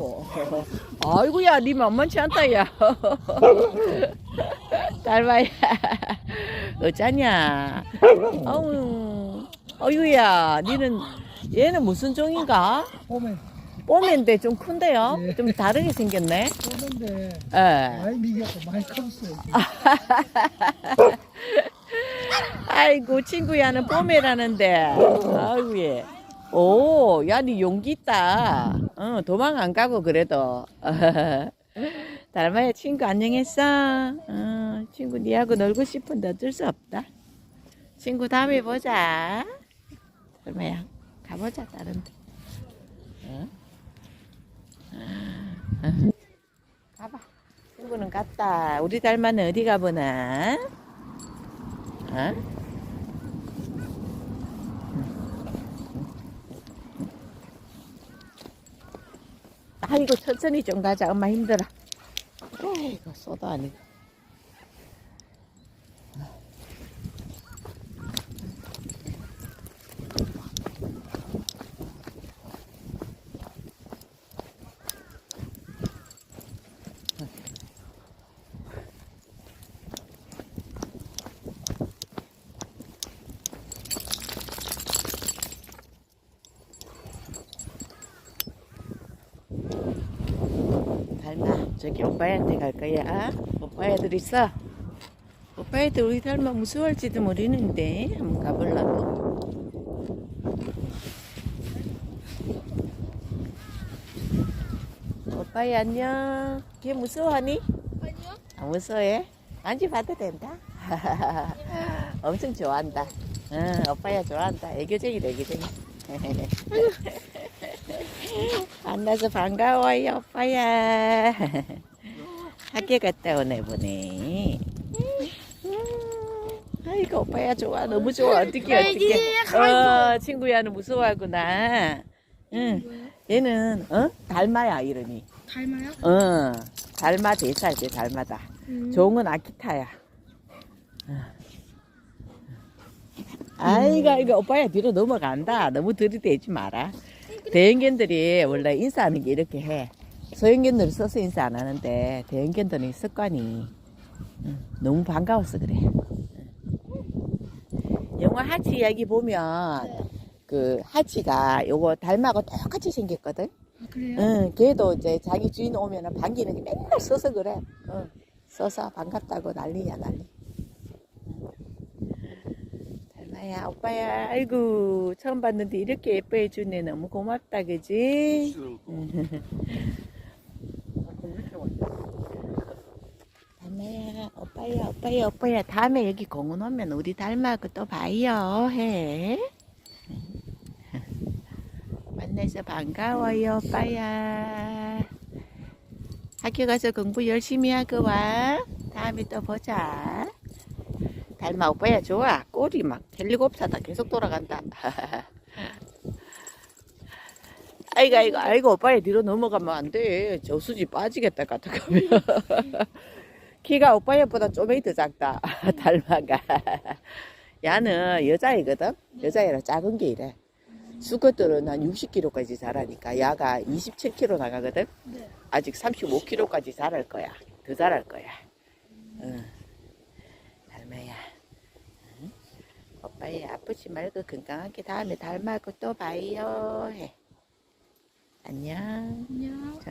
아이고야, 니 만만치 않다, 야. 달마야. 어쩌냐. 어우, 어유야, 니는, 얘는 무슨 종인가? 보면 뽀맨데 좀 큰데요? 예. 좀 다르게 생겼네? 보는데 예. 많이 미겼고 많이 컸어요. 아이고, 친구야는 뽀매라는데. 아이고, 예. 오, 야, 니 용기 있다. 어, 도망 안 가고, 그래도. 달마야, 친구 안녕했어? 어, 친구 니하고 놀고 싶은데 어쩔 수 없다. 친구 다음에 보자. 달마야, 가보자, 다른 데. 어? 어. 가봐. 친구는 갔다. 우리 달마는 어디 가보나? 어? 아이고 천천히 좀 가자. 엄마 힘들어. 아이고 쏘도 아니고 닮아 저기 오빠한테 갈 거야 오빠 애들 있어? 오빠 애들 우리 닮아 무서워할지도 모르는데 한번 가보려고. 오빠야 안녕. 걔 무서워하니? 아니요. 안 무서워해? 만지봐도 된다? 엄청 좋아한다. 응, 오빠야 좋아한다. 애교쟁이다 애교쟁이 만나서 반가워요 오빠야. 학교 갔다 오네 보네 음, 아이고 오빠야 좋아. 너무 좋아. 어떻게 어떻게 어 친구야는 무서워하구나. 응. 얘는 어? 달마야 이러니 닮아요? 어. 달마 대사지 달마다. 음. 종은 아키타야. 어. 아이가 이거 오빠야 뒤로 넘어간다. 너무 들이대지 마라 대형견들이 원래 인사하는 게 이렇게 해 소형견들은 서서 인사 안 하는데 대형견들은 습관이 응, 너무 반가워서 그래 영화 하치 이야기 보면 네. 그 하치가 요거 닮하고 똑같이 생겼거든 아, 그래요? 응, 걔도 이제 자기 주인 오면은 반기는 게 맨날 써서 그래. 응, 써서 반갑다고 난리야, 난리. 달마야, 오빠야, 아이고, 처음 봤는데 이렇게 예뻐해 주네. 너무 고맙다, 그지? 달마야, 오빠야, 오빠야, 오빠야. 다음에 여기 공원 오면 우리 달마하고 또 봐요, 해. 만나서 반가워요, 오빠야. 학교 가서 공부 열심히 하고 와. 다음에 또 보자. 달마 오빠야 좋아. 꼬리 막 헬리콥터다 계속 돌아간다. 아이고 아이고 아이고 오빠야 뒤로 넘어가면 안 돼. 저수지 빠지겠다 같아가면. 키가 오빠야보다 좀이 더 작다. 달마가. 야는 여자이거든. 여자애라 작은 게 이래. 수컷들은 한 60kg까지 자라니까 야가 27kg 나가거든. 네. 아직 35kg까지 자랄 거야. 더 자랄 거야. 응. 달마야. 응? 오빠야 아프지 말고 건강하게 다음에 닮아고 또 봐요. 해. 안녕. 안녕. 저